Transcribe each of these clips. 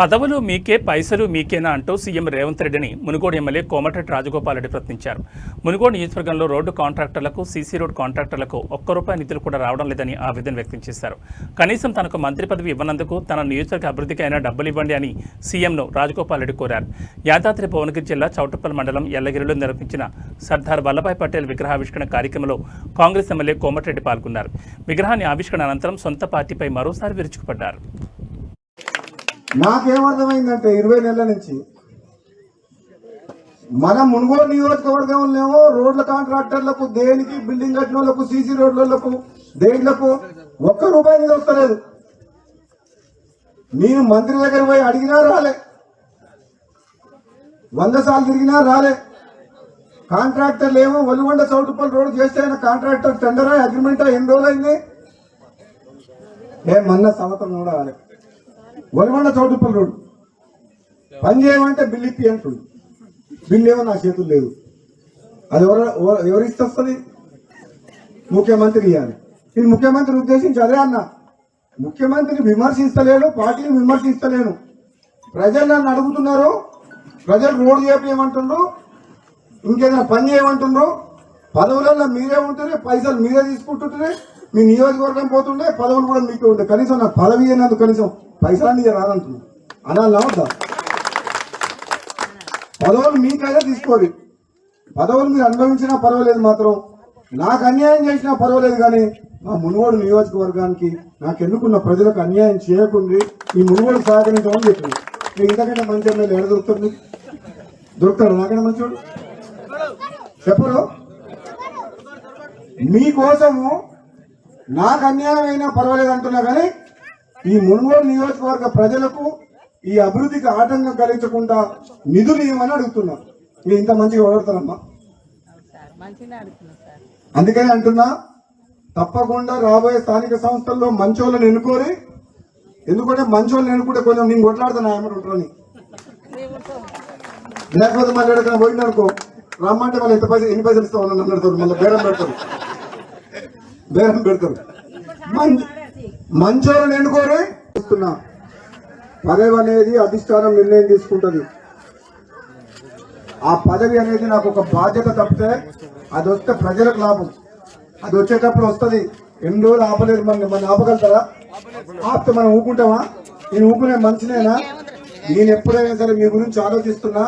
పదవులు మీకే పైసలు మీకేనా అంటూ సీఎం రేవంత్ రెడ్డిని మునుగోడు ఎమ్మెల్యే కోమటిరెడ్డి రాజగోపాల్ రెడ్డి ప్రశ్నించారు. మునుగోడు నియోజకవర్గంలో రోడ్డు కాంట్రాక్టర్లకు సీసీ రోడ్ కాంట్రాక్టర్లకు ఒక్క రూపాయి నిధులు కూడా రావడం లేదని ఆవేదన వ్యక్తం చేశారు. కనీసం తనకు మంత్రి పదవి ఇవ్వనందుకు తన నియోజకవర్గ అభివృద్ధికి అయినా డబ్బులు ఇవ్వండి అని సీఎంను రాజగోపాల్ రెడ్డి కోరారు. యాదాద్రి భువనగిరి జిల్లా చౌటప్పల్ మండలం ఎల్లగిరిలో నిర్వహించిన సర్దార్ వల్లభాయ్ పటేల్ విగ్రహావిష్కరణ కార్యక్రమంలో కాంగ్రెస్ ఎమ్మెల్యే కోమటిరెడ్డి పాల్గొన్నారు. విగ్రహాన్ని ఆవిష్కరణ అనంతరం సొంత పార్టీపై మరోసారి విరుచుకుపడ్డారు. నాకేమర్థమైందంటే ఇరవై నెలల నుంచి మన మునుగోడు నియోజకవర్గంలోనేమో రోడ్ల కాంట్రాక్టర్లకు దేనికి బిల్డింగ్ కట్టినోళ్ళకు సీసీ రోడ్లకు దేనిలకు ఒక్క రూపాయి మీద వస్తలేదు. నేను మంత్రి దగ్గర పోయి అడిగినా రాలే. వంద సార్లు తిరిగినా రాలే. కాంట్రాక్టర్లు ఏమో వలుగొండ చౌటుపల్లి రోడ్ చేస్తే ఆయన కాంట్రాక్టర్ టెండరా అగ్రిమెంటా ఎన్ని రోజులైంది? ఏ మొన్న సంవత్సరం కూడా రాలే. ఒలిగొండ చౌటుపల్లి రోడ్డు పని చేయమంటే బిల్ ఇప్పి అంటుడు. బిల్ ఏమో నా చేతులు లేదు అది ఎవరు ఎవరు- ఇస్తుంది ముఖ్యమంత్రి ఇవ్వాలి ఇది ముఖ్యమంత్రి ఉద్దేశించి అదే అన్న. ముఖ్యమంత్రిని విమర్శిస్తలేడు పార్టీని విమర్శిస్తలేను. ప్రజలు నన్ను అడుగుతున్నారు ప్రజలు రోడ్డు చేపేయమంటుండ్రు ఇంకేదైనా పని చేయమంటుండ్రు? పదవులలో మీరే ఉంటుండే పైసలు మీరే తీసుకుంటుంటే మీ నియోజకవర్గం పోతుండే పదవులు కూడా మీకు ఉండే. కనీసం నాకు పదవి అయినందుకు కనీసం పైసలు రాదంటున్నాను అనాలి వద్దా? పదవులు మీకైనా తీసుకోరు పదవులు మీరు అనుభవించినా పర్వాలేదు మాత్రం. నాకు అన్యాయం చేసినా పర్వాలేదు కానీ మా మునుగోడు నియోజకవర్గానికి నాకు ఎన్నుకున్న ప్రజలకు అన్యాయం చేయకుండా ఈ మునుగోడు సహకరించమని చెప్పింది మీరు ఇంతకంటే మంచి ఎమ్మెల్యే ఎక్కడ దొరుకుతుంది దొరుకుతాడు నాకన్నా మంచివాడు చెప్పరు? మీకోసము నాకు అన్యాయం అయినా పర్వాలేదు అంటున్నా కానీ ఈ మునుగోడు నియోజకవర్గ ప్రజలకు ఈ అభివృద్ధికి ఆటంకం కలిగించకుండా నిధులు ఇవ్వమని అడుగుతున్నా. మీరు ఇంత మంచిగా ఓడతారమ్మా అందుకని అంటున్నా తప్పకుండా రాబోయే స్థానిక సంస్థల్లో మంచోళ్ళని ఎన్నుకోరి ఎందుకంటే మంచోళ్ళని ఎన్నుకుంటే కొంచెం నేను కొట్లాడుతున్నా ఆయన ఉంటారని. లేకపోతే మళ్ళీ ఎక్కడికైనా రమ్మంటే వాళ్ళు ఎంత పైసలు ఎన్ని పైసలు ఇస్తావు నన్ను అడుగుతారు మళ్ళీ బేరం పెడతారు. బేరం పెడతారు. మంచోళ్ళని ఎన్నుకోరే? చూస్తున్నా పదవి అనేది అధిష్టానం నిర్ణయం తీసుకుంటుంది. ఆ పదవి అనేది నాకు ఒక బాధ్యత తప్పితే అది వస్తే ప్రజలకు లాభం. అది వచ్చేటప్పుడు వస్తుంది. ఎన్ని రోజులు ఆపలేదు మన మన ఆపగలుగుతారా? ఆపితే మనం ఊపుకుంటామా నేను ఊకునే మంచినేనా నేను ఎప్పుడైనా సరే మీ గురించి ఆలోచిస్తున్నా.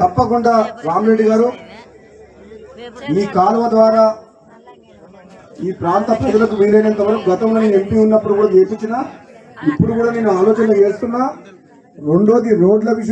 తప్పకుండా రామరెడ్డి గారు మీ కాలువ ద్వారా ఈ ప్రాంత ప్రజలకు వీలైనంత వరకు గతంలో నేను ఎంపీ ఉన్నప్పుడు కూడా చేపించిన ఇప్పుడు కూడా నేను ఆలోచన చేస్తున్నా. రెండోది రోడ్ల విషయం